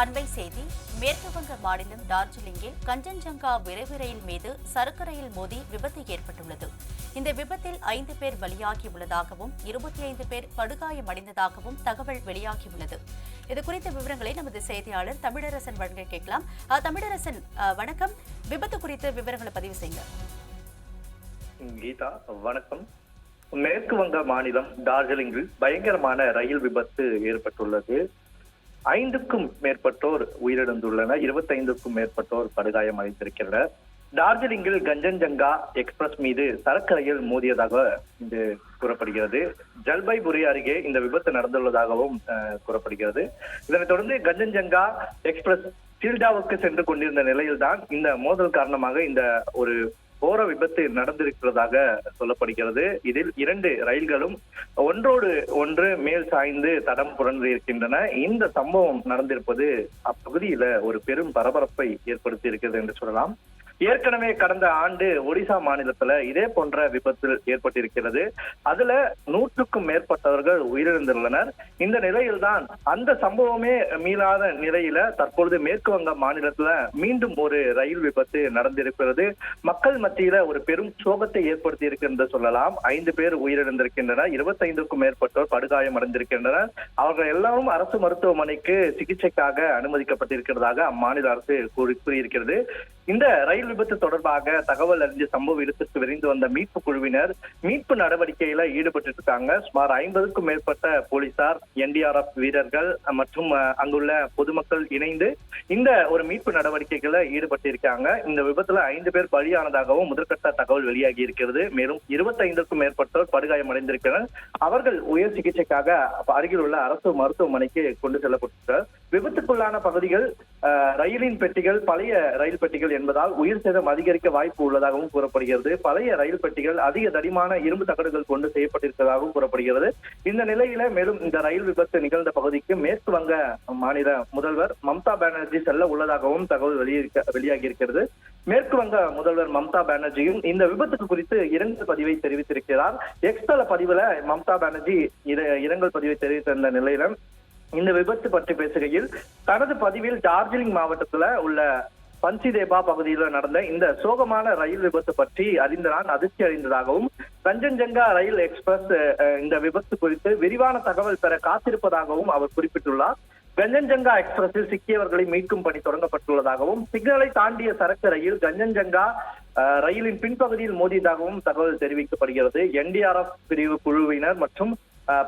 அண்மை செய்தி மேற்கு வங்க மாநிலம் டார்ஜிலிங்கில் கஞ்சன்ஜங்கா விரைவு ரயில் மீது சரக்கு ரயில் மோதி விபத்து ஏற்பட்டுள்ளது. இந்த விபத்தில் ஐந்து பேர் பலியாகியுள்ளதாகவும் இருபத்தி ஐந்து பேர் படுகாயமடைந்ததாகவும் தகவல் வெளியாகியுள்ளது. இது குறித்த விவரங்களை நமது செய்தியாளர் தமிழரசன் வழங்க கேட்கலாம். தமிழரசன் வணக்கம். விபத்து குறித்த விவரங்களை பதிவு செய்யுங்க. கீதா வணக்கம். மேற்கு வங்க மாநிலம் டார்ஜிலிங்கில் பயங்கரமான ரயில் விபத்து ஏற்பட்டுள்ளது. ஐந்துக்கும் மேற்பட்டோர் உயிரிழந்துள்ளனர். இருபத்தைந்துக்கும் மேற்பட்டோர் படுகாயம் அடைந்திருக்கின்றனர். டார்ஜிலிங்கில் கஞ்சன்ஜங்கா எக்ஸ்பிரஸ் மீது சரக்கரையில் மோதியதாக இது கூறப்படுகிறது. ஜல்பைபுரி அருகே இந்த விபத்து நடந்துள்ளதாகவும் கூறப்படுகிறது. இதனைத் தொடர்ந்து கஞ்சன்ஜங்கா எக்ஸ்பிரஸ் சீல்டாவுக்கு சென்று கொண்டிருந்த நிலையில்தான் இந்த மோதல் காரணமாக இந்த ஒரு கோர விபத்து நடந்திருக்கிறதாக சொல்லப்படுகிறது. இதில் இரண்டு ரயில்களும் ஒன்றோடு ஒன்று மேல் சாய்ந்து தடம் புரண்டு இருக்கின்றன. இந்த சம்பவம் நடந்திருப்பது அப்பகுதியில ஒரு பெரும் பரபரப்பை ஏற்படுத்தி இருக்கிறது என்று சொல்லலாம். ஏற்கனவே கடந்த ஆண்டு ஒடிசா மாநிலத்துல இதே போன்ற விபத்து ஏற்பட்டிருக்கிறது. அதுல நூற்றுக்கும் மேற்பட்டவர்கள் உயிரிழந்துள்ளனர். இந்த நிலையில்தான் அந்த சம்பவமே மீளாத நிலையில தற்பொழுது மேற்கு வங்க மாநிலத்துல மீண்டும் ஒரு ரயில் விபத்து நடந்திருக்கிறது. மக்கள் மத்தியில ஒரு பெரும் சோகத்தை ஏற்படுத்தி என்று சொல்லலாம். ஐந்து பேர் உயிரிழந்திருக்கின்றனர். இருபத்தைந்துக்கும் மேற்பட்டோர் படுகாயம் அடைந்திருக்கின்றனர் அவர்கள் எல்லாரும் அரசு மருத்துவமனைக்கு சிகிச்சைக்காக அனுமதிக்கப்பட்டிருக்கிறதாக அம்மாநில அரசு கூறி- கூறியிருக்கிறது. இந்த ரயில் விபத்து தொடர்பாக தகவல் அறிஞ்ச சம்பவ இடத்திற்கு விரைந்து வந்த மீட்பு குழுவினர் மீட்பு நடவடிக்கையில ஈடுபட்டு இருக்காங்க. சுமார் ஐம்பதுக்கும் மேற்பட்ட போலீசார் என்டிஆர்எஃப் வீரர்கள் மற்றும் அங்குள்ள பொதுமக்கள் இணைந்து இந்த ஒரு மீட்பு நடவடிக்கைகளை ஈடுபட்டு இருக்காங்க. இந்த விபத்துல ஐந்து பேர் பலியானதாகவும் முதற்கட்ட தகவல் வெளியாகி இருக்கிறது. மேலும் இருபத்தைந்துக்கும் மேற்பட்டோர் படுகாயம் அடைந்திருக்கிறனர் அவர்கள் உயர் சிகிச்சைக்காக அருகில் உள்ள அரசு மருத்துவமனைக்கு கொண்டு செல்லப்பட்டுள்ளனர் விபத்துக்குள்ளான பகுதிகள் ரயிலின் பெட்டிகள் பழைய ரயில் பெட்டிகள் என்பதால் உயிர் சேதம் அதிகரிக்க வாய்ப்பு உள்ளதாகவும் கூறப்படுகிறது. பழைய ரயில் பெட்டிகள் அதிக தடிமான இரும்பு தகடுகள் கொண்டு செய்யப்பட்டிருப்பதாகவும் கூறப்படுகிறது. இந்த நிலையில மேலும் இந்த ரயில் விபத்து நிகழ்ந்த பகுதிக்கு மேற்கு வங்க மாநில முதல்வர் மம்தா பானர்ஜி செல்ல உள்ளதாகவும் தகவல் வெளியிருக்க வெளியாகி இருக்கிறது மேற்கு வங்க முதல்வர் மம்தா பானர்ஜியும் இந்த விபத்துக்கு குறித்து இரங்கல் பதிவை தெரிவித்திருக்கிறார். எக்ஸ்தல பதிவுல மம்தா பானர்ஜி இர- இரங்கல் பதிவை தெரிவித்திருந்த நிலையில இந்த விபத்து பற்றி பேசுகையில் தனது பதிவில் டார்ஜிலிங் மாவட்டத்துல உள்ள பன்சிதேபா பகுதியில் நடந்த இந்த சோகமான ரயில் விபத்து பற்றி அறிந்த நான் அதிர்ச்சி அடைந்ததாகவும் கஞ்சன்ஜங்கா ரயில் எக்ஸ்பிரஸ் இந்த விபத்து குறித்து விரிவான தகவல் பெற காத்திருப்பதாகவும் அவர் குறிப்பிட்டுள்ளார். கஞ்சன்ஜங்கா எக்ஸ்பிரஸில் சிக்கியவர்களை மீட்கும் பணி தொடங்கப்பட்டுள்ளதாகவும் சிக்னலை தாண்டிய சரக்கு ரயில் கஞ்சன்ஜங்கா ரயிலின் பின்பகுதியில் மோதியதாகவும் தகவல் தெரிவிக்கப்படுகிறது. என்டிஆர்எஃப் பிரிவு குழுவினர் மற்றும்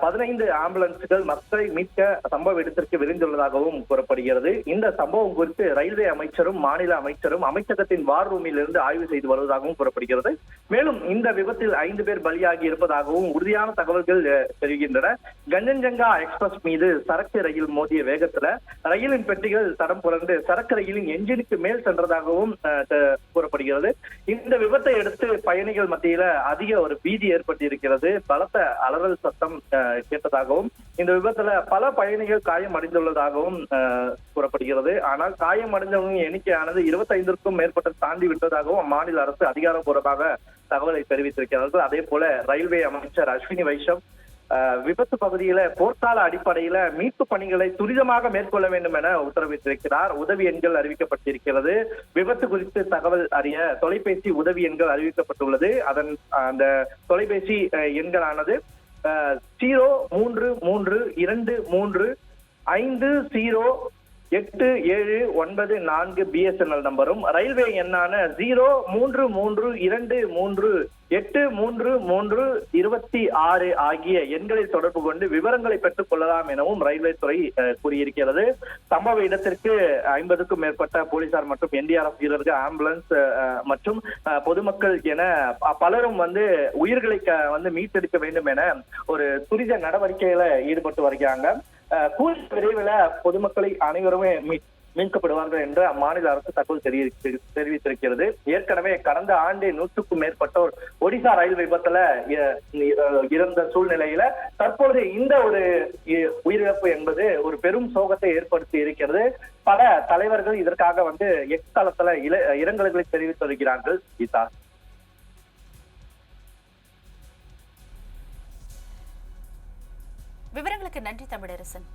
பதினைந்து ஆம்புலன்ஸ்கள் மக்களை மீட்க சம்பவ இடத்திற்கு விரைந்துள்ளதாகவும் கூறப்படுகிறது. இந்த சம்பவம் குறித்து ரயில்வே அமைச்சரும் மாநில அமைச்சரும் அமைச்சகத்தின் வார் ரூமில் இருந்து ஆய்வு செய்து வருவதாகவும் கூறப்படுகிறது. மேலும் இந்த விபத்தில் ஐந்து பேர் பலியாகி இருப்பதாகவும் உறுதியான தகவல்கள் தெரிகின்றன. தெரிவிக்கின்றன கஞ்சன்ஜங்கா எக்ஸ்பிரஸ் மீது சரக்கு ரயில் மோதிய வேகத்துல ரயிலின் பெட்டிகள் தடம் புரண்டு சரக்கு ரயிலின் என்ஜினுக்கு மேல் சென்றதாகவும் அஹ், கூறப்படுகிறது. இந்த விபத்தை அடுத்து பயணிகள் மத்தியில அதிக ஒரு பீதி ஏற்பட்டிருக்கிறது. பலத்த அலறல் சத்தம் கேட்டதாகவும் இந்த விபத்துல பல பயணிகள் காயம் அடைந்துள்ளதாகவும் அஹ், கூறப்படுகிறது. ஆனால் காயம் அடைந்தவங்க எண்ணிக்கையானது இருபத்தைந்திற்கும் மேற்பட்ட தாண்டி விட்டதாகவும் அம்மாநில அரசு அதிகாரப்பூர்வமாக தகவலை தெரிவித்திருக்கிறார்கள். அதே போல ரயில்வே அமைச்சர் அஸ்வினி வைஷம் அஹ், விபத்து பகுதியில போர்க்கால அடிப்படையில மீட்பு பணிகளை துரிதமாக மேற்கொள்ள வேண்டும் என உத்தரவிட்டிருக்கிறார். உதவி எண்கள் அறிவிக்கப்பட்டிருக்கிறது. விபத்து குறித்து தகவல் அறிய தொலைபேசி உதவி எண்கள் அறிவிக்கப்பட்டுள்ளது. அதன் அந்த தொலைபேசி அஹ், எண்களானது ஜீரோ மூன்று மூன்று இரண்டு மூன்று ஐந்து ஜீரோ எட்டு ஏழு ஒன்பது நான்கு பிஎஸ்என்எல் நம்பரும். ரயில்வே எண்ணான ஜீரோ மூன்று மூன்று இரண்டு மூன்று எட்டு மூன்று மூன்று இருபத்தி ஆறு ஆகிய எண்களை தொடர்பு கொண்டு விவரங்களை பெற்றுக் கொள்ளலாம் எனவும் ரயில்வே துறை கூறியிருக்கிறது. சம்பவ இடத்திற்கு ஐம்பதுக்கும் மேற்பட்ட போலீசார் மற்றும் என்டிஆர்எஃப் வீரர்கள் ஆம்புலன்ஸ் அஹ், மற்றும் பொதுமக்கள் என பலரும் வந்து உயிர்களை க- வந்து மீட்டெடுக்க வேண்டும் என ஒரு துரித நடவடிக்கையில ஈடுபட்டு வருகிறாங்க. கூடிய விரைவில் பொதுமக்களை அனைவருமே மீட்கப்படுவார்கள் என்று அம்மாநில அரசு தகவல் தெரிவித்து- தெரிவித்திருக்கிறது. ஏற்கனவே கடந்த ஆண்டு நூற்றுக்கும் மேற்பட்டோர் ஒடிசா ரயில் விபத்துல இருந்த சூழ்நிலையில தற்போது இந்த ஒரு உயிரிழப்பு என்பது ஒரு பெரும் சோகத்தை ஏற்படுத்தி இருக்கிறது. பல தலைவர்கள் இதற்காக வந்து எக்ஸ்தலத்துல இல- இரங்கல்களை தெரிவித்து வருகிறார்கள் கீதா. விவரங்களுக்கு நன்றி தமிழரசன்.